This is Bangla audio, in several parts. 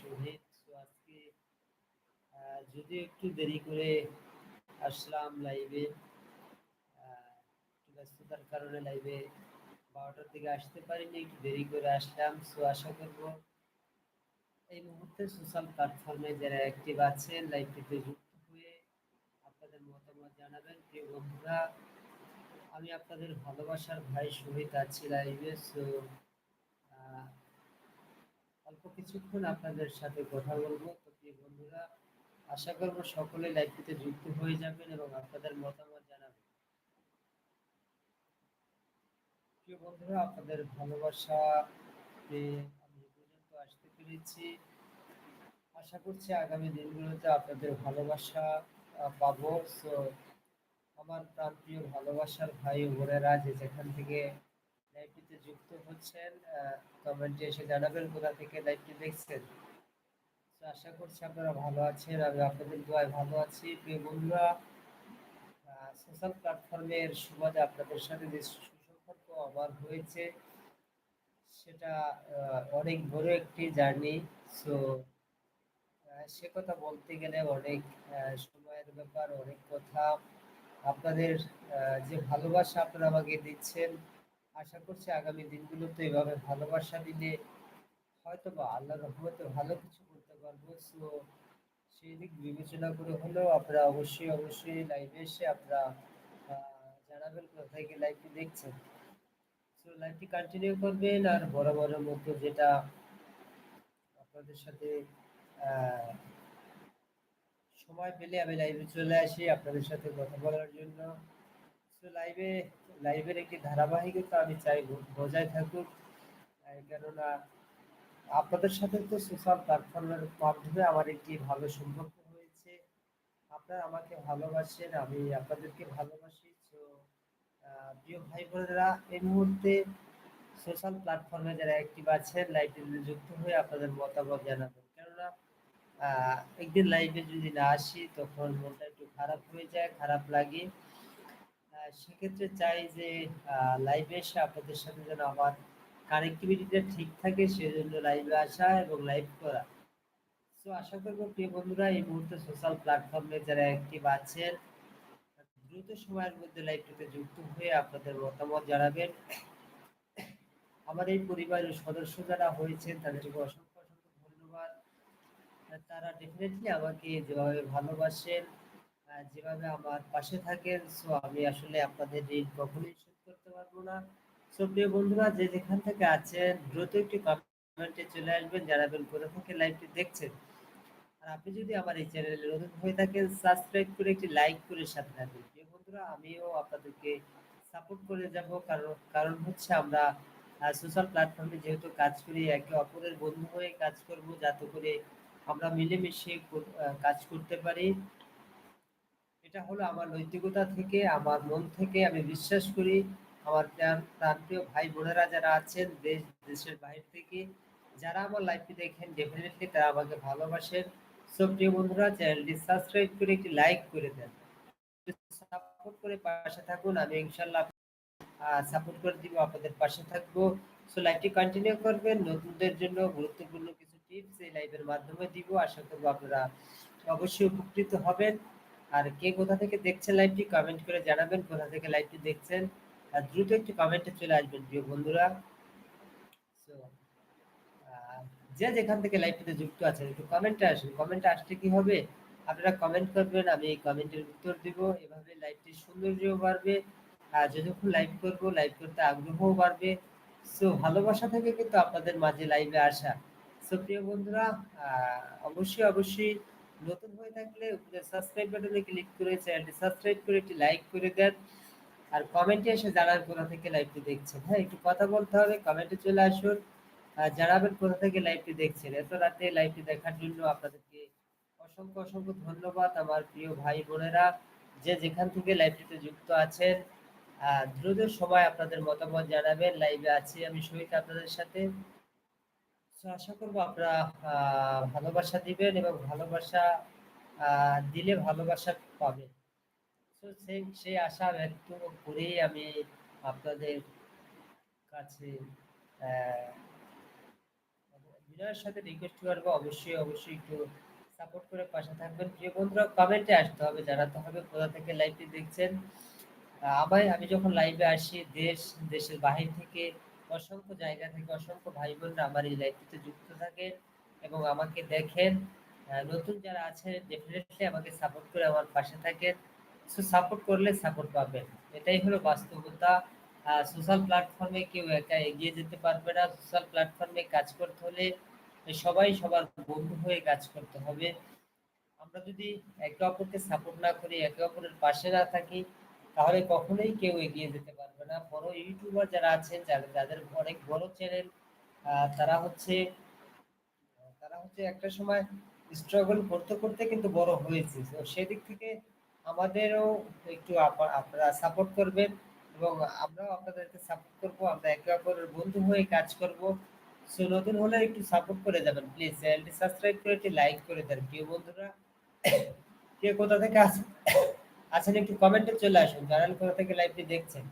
শহীদ। আজকে যদি একটু দেরি করে আসলাম লাইভে ব্যস্ততার কারণে লাইভে বারোটার দিকে আসতে পারিনি, একটু দেরি করে আসলাম। সো আশা করব এই মুহূর্তে সোশ্যাল প্ল্যাটফর্মে যারা অ্যাক্টিভ আছেন লাইভটিতে যুক্ত হয়ে আপনাদের মতামত জানাবেন। প্রিয় বন্ধুরা, আমি আপনাদের ভালোবাসার ভাই শহীদ আছি লাইভে সো অল্প কিছুক্ষণ আপনাদের সাথে কথা বলব। তো প্রিয় বন্ধুরা, আশা করব সকলে লাইভটিতে যুক্ত হয়ে যাবেন এবং আপনাদের মতামত জানাবেন। প্রিয় বন্ধুরা, আপনাদের ভালোবাসা আমি পর্যন্ত আসতে পেরেছি। আশা করছি আগামী দিনগুলোতে আপনাদের ভালোবাসা পাবো। সো আমার প্রাণ প্রিয় ভালোবাসার ভাই বোনেরা যে যেখান থেকে লাইভটিতে যুক্ত হচ্ছেন কমেন্টে এসে জানাবেন কোথা থেকে লাইভটি দেখছেন। আশা করছি আপনারা ভালো আছেন, আমি আপনাদের দোয়ায় ভালো আছি। প্রিয় বন্ধুরা সোশ্যাল প্ল্যাটফর্মের সুবাদে আপনাদের সাথে যে সুসম্পর্ক আমার হয়েছে, সেটা অনেক বড় একটি জার্নি। সো সে কথা বলতে গেলে অনেক সময়ের ব্যাপার, অনেক কথা। আপনাদের যে ভালোবাসা আপনারা আমাকে দিচ্ছেন আশা করছি আগামী দিনগুলোতে এভাবে ভালোবাসা দিলে হয়তো বা আল্লাহ রহমতে ভালো কিছু করতে পারব। সো সেই দিক বিবেচনা করে হলেও আপনারা অবশ্যই অবশ্যই লাইভে এসে আপনারা জানাবেন কোথায় গিয়ে লাইভটি দেখছেন। সো লাইভটি কন্টিনিউ করবেন আর বড় বড় মতো যেটা আপনাদের সাথে সময় পেলে আমি লাইভে চলে আসি আপনাদের সাথে কথা বলার জন্য। লাইভে লাইভের একটি ধারাবাহিকতা আমি চাই বজায় থাকুক। কেননা, আপনাদের সাথে তো সোশ্যাল প্ল্যাটফর্মের মাধ্যমে আমার একটি ভালো সম্পর্ক হয়েছে। আপনারা আমাকে ভালোবাসেন, আমি আপনাদেরকে ভালোবাসি। তো প্রিয় ভাই বোনেরা এই মুহূর্তে সোশ্যাল প্ল্যাটফর্মে যারা অ্যাক্টিভ আছেন লাইভে যুক্ত হয়ে আপনাদের মতামত জানাবেন। কেননা একদিন লাইভে যদি না আসি, তখন মনটা একটু খারাপ হয়ে যায়, খারাপ লাগে। সেক্ষেত্রে চাই যে লাইভে এসে আপনাদের সাথে যেন আমার কানেক্টিভিটিটা ঠিক থাকে, সেজন্য লাইভে আসা এবং লাইভ করা। তো আশা করব, প্রিয় বন্ধুরা, এই মুহূর্তে সোশ্যাল প্ল্যাটফর্মে যারা অ্যাক্টিভ আছেন, দ্রুত সময়ের মধ্যে লাইভটিতে যুক্ত হয়ে আপনাদের মতামত জানাবেন। আমার এই পরিবারের সদস্য যারা হয়েছেন, তাদেরকে অসংখ্য অসংখ্য ধন্যবাদ। তারা ডেফিনেটলি আমাকে যেভাবে ভালোবাসেন যেভাবে আমার পাশে থাকেন সো আমি আসলে আপনাদের ঋণ কখনোই শোধ করতে পারব না। সো প্রিয় বন্ধুরা, যে যেখান থেকে আছেন, দ্রুত একটি কমেন্টে চলে আসবেন জানাবেন কোথা থেকে লাইভটি দেখছেন। আর আপনি যদি আমার এই চ্যানেলে নতুন হয়ে থাকেন সাবস্ক্রাইব করে একটি লাইক করে সাথে থাকবেন। প্রিয় বন্ধুরা, আমিও আপনাদেরকে সাপোর্ট করে যাব, কারণ কারণ হচ্ছে আমরা সোশ্যাল প্ল্যাটফর্মে যেহেতু কাজ করি, একে অপরের বন্ধু হয়ে কাজ করব, যাতে করে আমরা মিলেমিশে কাজ করতে পারি। এটা হলো আমার নৈতিকতা থেকে, আমার মন থেকে আমি বিশ্বাস করি। আমার প্রান্তীয় ভাই বোনেরা যারা আছেন দেশ, দেশের বাইরে থেকে, যারা আমার লাইভটি দেখেন ডেফিনেটলি তারা আমাকে ভালোবাসেন। সব প্রিয় বন্ধুরা চ্যানেলটি সাবস্ক্রাইব করে একটি লাইক করে দেন। সাপোর্ট করে পাশে থাকুন, আমি ইনশাল্লাহ সাপোর্ট করে দিব, আপনাদের পাশে থাকব। সো লাইভটি কন্টিনিউ করবেন, নতুনদের জন্য গুরুত্বপূর্ণ কিছু টিপস এই লাইভের মাধ্যমে দিব। আশা করব আপনারা অবশ্যই উপকৃত হবেন। আর কে কোথা থেকে দেখছেন লাইভটি কমেন্ট করে জানাবেন, কোথা থেকে লাইভটি দেখছেন, আর দ্রুত একটি কমেন্টে চলে আসবেন, প্রিয় বন্ধুরা। সো যে যেখান থেকে লাইভটিতে যুক্ত আছেন, একটু কমেন্টে আসুন। কমেন্টে আসলে কি হবে? আপনারা কমেন্ট করবেন, আমি এই কমেন্টের উত্তর দিব। এভাবে লাইভটির সৌন্দর্যও বাড়বে, আর যতক্ষণ লাইভ করব লাইভ করতে আগ্রহও বাড়বে। সো ভালোবাসা থেকে কিন্তু আপনাদের মাঝে লাইভে আসা। সো প্রিয় বন্ধুরা অবশ্যই অবশ্যই নতুন হয়ে থাকলে উপরে সাবস্ক্রাইব বাটনে ক্লিক করে চ্যানেলটি সাবস্ক্রাইব করে একটি লাইক করে দেন। আর কমেন্টে এসে জানার কোথা থেকে লাইভটি দেখছেন। হ্যাঁ একটু কথা বলতে হবে কমেন্টে চলে আসুন। আর জানাবেন কোথা থেকে লাইভটি দেখছেন। এত রাতে লাইভটি দেখার জন্য আপনাদেরকে অসংখ্য অসংখ্য ধন্যবাদ আমার প্রিয় ভাই বোনেরা। যে যেখান থেকে লাইভটিতে যুক্ত আছেন দ্রুত সময় আপনাদের মতামত জানাবেন। লাইভে আছি আমি, শহীদ আপনাদের সাথে। আশা করব আপনারা ভালোবাসা দিবেন এবং ভালোবাসা দিলে ভালোবাসা পাবেন। তো সেই সেই আশা ব্যক্ত করেই আমি আপনাদের কাছে বিনয়ের সাথে রিকোয়েস্ট করব। অবশ্যই অবশ্যই একটু সাপোর্ট করে পাশে থাকবেন। প্রিয় বন্ধুরা কমেন্টে আসতে হবে, জানাতে হবে কোথা থেকে লাইভটি দেখছেন। আবার আমি যখন লাইভে আসি, দেশ, দেশের বাহির থেকে অসংখ্য জায়গা থেকে অসংখ্য ভাই বোনরা আমার এই লাইভটিতে যুক্ত থাকেন এবং আমাকে দেখেন। নতুন যারা আছেন ডেফিনেটলি আমাকে সাপোর্ট করে আমার পাশে থাকেন। সো সাপোর্ট করলে সাপোর্ট পাবেন। এটাই হলো বাস্তবতা। সোশ্যাল প্ল্যাটফর্মে কেউ একা এগিয়ে যেতে পারবে না। সোশ্যাল প্ল্যাটফর্মে কাজ করতে হলে সবাই সবার বন্ধু হয়ে কাজ করতে হবে। আমরা যদি একে অপরকে সাপোর্ট না করি, একে অপরের পাশে না থাকি তাহলে কখনোই কেউ এগিয়ে যেতে পারবে না। বড় ইউটিউবার যারা আছেন, যাদের অনেক বড় চ্যানেল তারা হচ্ছে তারা হচ্ছে একটা সময় স্ট্রাগল করতে করতে কিন্তু বড় হয়েছে। তো সেদিক থেকে আমাদেরও একটু আপনারা সাপোর্ট করবেন এবং আমরাও আপনাদেরকে সাপোর্ট করব। আমরা একে অপরের বন্ধু হয়ে কাজ করব। সো নতুন হলে একটু সাপোর্ট করে যাবেন। প্লিজ চ্যানেলটি সাবস্ক্রাইব করে একটি লাইক করে দেন। প্রিয় বন্ধুরা, কে কোথা থেকে আছেন আছেন একটু কমেন্টে চলে আসুন জানান কোথা থেকে লাইভটি দেখছেন?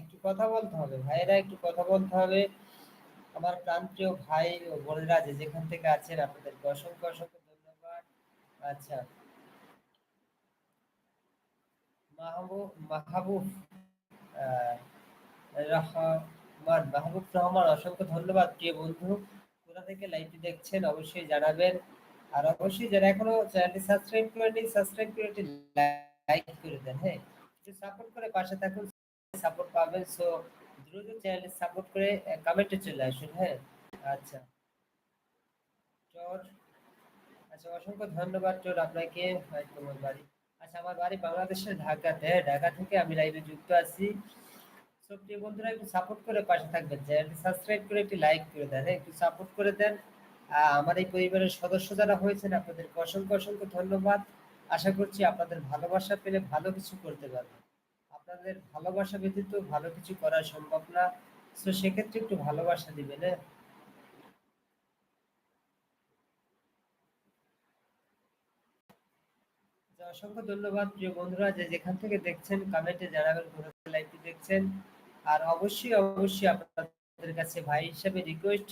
একটু কথা বলতে হবে ভাইরা একটু কথা বলতে হবে। আমার প্রান্তীয় ভাই ও বোনেরা যে যেখান থেকে আছেন, আপনাদেরকে অসংখ্য অসংখ্য ধন্যবাদ। আচ্ছা মাহবুব মাহবুব রহমান মাহবুব রহমান, অসংখ্য ধন্যবাদ, প্রিয় বন্ধু। কোথা থেকে লাইভটি দেখছেন, অবশ্যই জানাবেন। আর অবশ্যই যারা এখনও চ্যানেলটি সাবস্ক্রাইব করেনি সাবস্ক্রাইব করে একটি লাইক করে দেন হ্যাঁ? একটু সাপোর্ট করে পাশে থাকুন সাপোর্ট পাবেন। সো দ্রুত চ্যানেলটি সাপোর্ট করে কমেন্টে চলে আসুন হ্যাঁ? আচ্ছা। চর আচ্ছা অসংখ্য ধন্যবাদ চোর আপনাকে তোমার বাড়ি। আচ্ছা আমার বাড়ি বাংলাদেশের ঢাকাতে ঢাকা থেকে আমি লাইভে যুক্ত আছি। সব প্রিয় বন্ধুরা, একটু সাপোর্ট করে পাশে থাকবেন। চ্যানেলটি সাবস্ক্রাইব করে একটি লাইক করে দেন হ্যাঁ? একটু সাপোর্ট করে দেন। আমার এই পরিবারের সদস্য যারা হয়েছেন, আপনাদেরকে অসংখ্য অসংখ্য ধন্যবাদ। আশা করছি আপনাদের ভালোবাসা পেলে ভালো কিছু করতে পারবেন। আপনাদের ভালোবাসা ব্যতীত ভালো কিছু করা সম্ভব না। তো সেক্ষেত্রে একটু ভালোবাসা দিবেন হ্যাঁ? অসংখ্য ধন্যবাদ প্রিয় বন্ধুরা, যে যেখান থেকে দেখছেন, কমেন্টে জানাবেন কোথা লাইভটি দেখছেন। আর অবশ্যই অবশ্যই আপনাদের কাছে ভাই হিসাবে রিকোয়েস্ট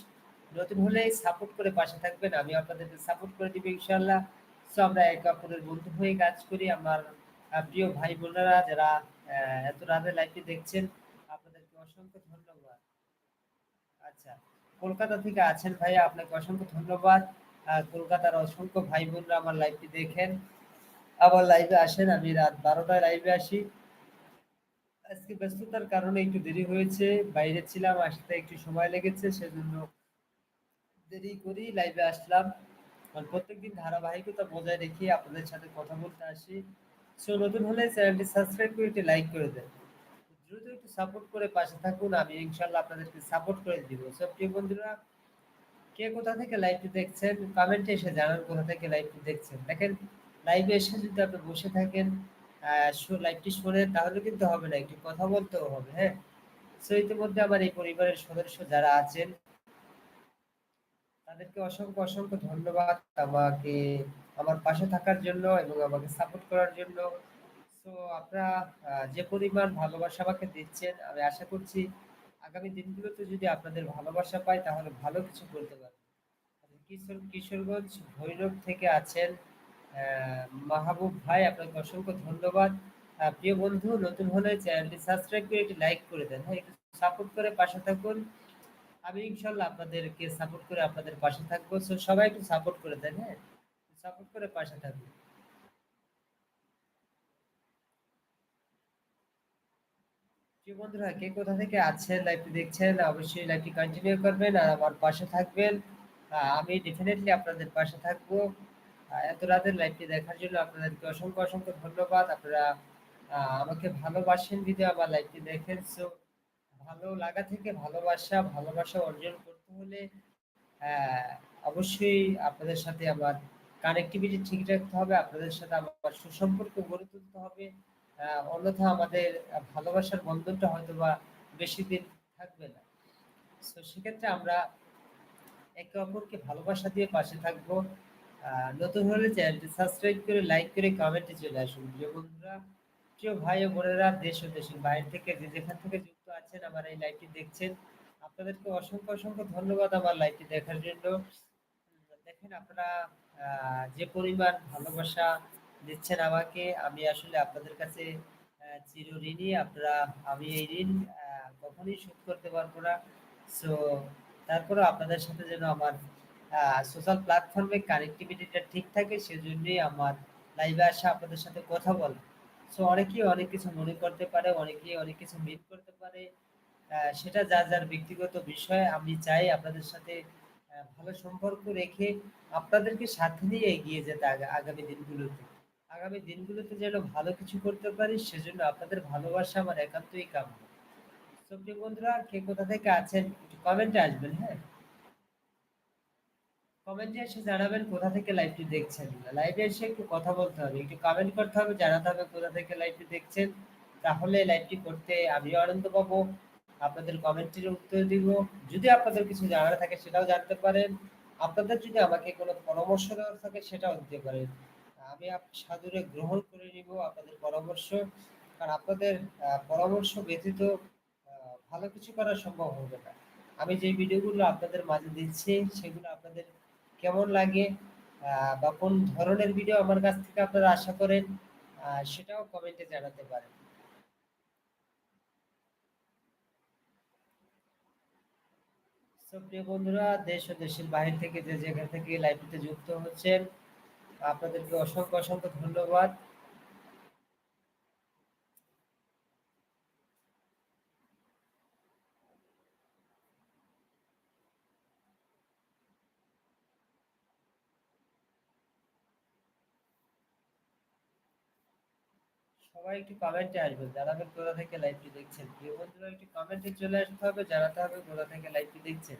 নতুন হলে সাপোর্ট করে পাশে থাকবেন। আমি আপনাদেরকে সাপোর্ট করে দিব ইনশাল্লাহ সো আমরা একে অপরের বন্ধু হয়ে কাজ করি। আমার প্রিয় ভাই বোনেরা যারা এত রাতে লাইভটি দেখছেন, আপনাদেরকে অসংখ্য ধন্যবাদ। আচ্ছা কলকাতা থেকে আছেন ভাইয়া, আপনাকে অসংখ্য ধন্যবাদ। কলকাতার অসংখ্য ভাই বোনরা আমার লাইভটি দেখেন। আবার লাইভে আসেন, আমি রাত বারোটায় লাইভে আসি। আজকে ব্যস্ততার কারণে একটু দেরি হয়েছে, বাইরে ছিলাম, আসতে একটু সময় লেগেছে, সেজন্য দেরি করি লাইভে আসলাম। প্রত্যেকদিন ধারাবাহিকতা বজায় রেখে আপনাদের সাথে কথা বলতে আসি। সো নতুন হলে চ্যানেলটি সাবস্ক্রাইব করে একটি লাইক করে দেন। দ্রুত একটু সাপোর্ট করে পাশে থাকুন, আমি ইনশাল্লাহ আপনাদেরকে সাপোর্ট করে দিব। সব প্রিয় বন্ধুরা, কে কোথা থেকে লাইভটি দেখছেন কমেন্টে এসে জানান কোথা থেকে লাইভটি দেখছেন। দেখেন লাইভে এসে যদি আপনি বসে থাকেন লাইভটি শোনেন, তাহলে কিন্তু হবে না, একটু কথা বলতেও হবে হ্যাঁ? সো ইতিমধ্যে আমার এই পরিবারের সদস্য যারা আছেন তাদেরকে অসংখ্য অসংখ্য ধন্যবাদ আমাকে, আমার পাশে থাকার জন্য এবং আমাকে সাপোর্ট করার জন্য। তো আপনারা যে পরিমাণ ভালোবাসা আমাকে দিচ্ছেন, আমি আশা করছি আগামী দিনগুলোতে যদি আপনাদের ভালোবাসা পাই, তাহলে ভালো কিছু করতে পারব। কিশোর, কিশোরগঞ্জ ভৈরব থেকে আছেন মাহবুব ভাই, আপনাকে অসংখ্য ধন্যবাদ। প্রিয় বন্ধু, নতুন হলে চ্যানেলটি সাবস্ক্রাইব করে একটি লাইক করে দেন। হ্যাঁ একটু সাপোর্ট করে পাশে থাকুন। আমি ইনশাল্লাহ আপনাদেরকে সাপোর্ট করে আপনাদের পাশে থাকব। সো সবাই একটু সাপোর্ট করে দেন হ্যাঁ? সাপোর্ট করে পাশে থাকব বন্ধুরা, কে কোথা থেকে আছেন লাইভটি দেখছেন, অবশ্যই লাইভটি কন্টিনিউ করবেন আর আমার পাশে থাকবেন। আমি ডেফিনেটলি আপনাদের পাশে থাকব। এত রাতের লাইভটি দেখার জন্য আপনাদেরকে অসংখ্য অসংখ্য ধন্যবাদ। আপনারা আমাকে ভালোবাসেন, যদি আমার লাইভটি দেখেন। সো ভালো লাগা থেকে ভালোবাসা ভালোবাসা অর্জন করতে হলে অবশ্যই আপনাদের সাথে আমার কানেক্টিভিটি ঠিক রাখতে হবে, আপনাদের সাথে আমার সুসম্পর্ক গড়ে তুলতে হবে। অন্যথা আমাদের ভালোবাসার বন্ধনটা হয়তো বা বেশি দিন থাকবে না। তো সেক্ষেত্রে আমরা একে অপরকে ভালোবাসা দিয়ে পাশে থাকব। নতুন হলে চ্যানেলটি সাবস্ক্রাইব করে লাইক করে কমেন্টে চলে আসুন। প্রিয় বন্ধুরা, প্রিয় ভাই ও বোনেরা, দেশ ও দেশের বাইরে থেকে যে যেখান থেকে আছেন, আমার এই লাইভটি দেখছেন। আপনাদেরকে অসংখ্য অসংখ্য ধন্যবাদ আমার লাইভটি দেখার জন্য। দেখেন আপনারা যে পরিমাণ ভালোবাসা দিচ্ছেন আমাকে, আমি আসলে আপনাদের কাছে চির ঋণী। আপনারা, আমি এই ঋণ কখনোই শোধ করতে পারব না। সো তারপরে আপনাদের সাথে যেন আমার সোশ্যাল প্ল্যাটফর্মে কানেক্টিভিটিটা ঠিক থাকে, সেজন্যই আমার লাইভে আসা আপনাদের সাথে কথা বলা। সো অনেকেই অনেক কিছু মনে করতে পারে, অনেকেই অনেক কিছু মিট করতে পারে। সেটা যার যার ব্যক্তিগত বিষয়, আমি চাই আপনাদের সাথে ভালো সম্পর্ক রেখে আপনাদেরকে সাথে নিয়ে এগিয়ে যেতে আগামী দিনগুলোতে। আগামী দিনগুলোতে যেন ভালো কিছু করতে পারি, সেজন্য আপনাদের ভালোবাসা আমার একান্তই কাম্য। সত্যি বন্ধুরা, কে কোথা থেকে আছেন একটু কমেন্টে আসবেন হ্যাঁ? কমেন্টে এসে জানাবেন কোথা থেকে লাইভটি দেখছেন। লাইভে এসে একটু কথা বলতে হবে, একটু কমেন্ট করতে হবে, জানাতে হবে কোথা থেকে লাইভটি দেখছেন। তাহলে লাইভটি করতে আমিও আনন্দ পাবো, আপনাদের কমেন্টের উত্তর দিব। যদি আপনাদের কিছু জানার থাকে সেটাও জানতে পারেন। আপনাদের যদি আমাকে কোনো পরামর্শ দেওয়ার থাকে সেটাও দিতে পারেন। আমি সাদরে গ্রহণ করে নিব আপনাদের পরামর্শ। কারণ আপনাদের পরামর্শ ব্যতীত ভালো কিছু করা সম্ভব হবে না। আমি যে ভিডিওগুলো আপনাদের মাঝে দিচ্ছি, সেগুলো আপনাদের কেমন লাগে বা কোন ধরনের ভিডিও আমার কাছ থেকে আপনারা আশা করেন সেটাও কমেন্টে জানাতে পারেন। প্রিয় বন্ধুরা, দেশ ও দেশের বাহির থেকে যে জায়গা থেকে লাইভটিতে যুক্ত হচ্ছেন, আপনাদেরকে অসংখ্য অসংখ্য ধন্যবাদ। সবাই একটু কমেন্টে আসবেন। জানাবেন কোথা থেকে লাইভটি দেখছেন, প্রিয় বন্ধুরা, একটু কমেন্টে চলে আসতে হবে, জানাতে হবে কোথা থেকে লাইভটি দেখছেন।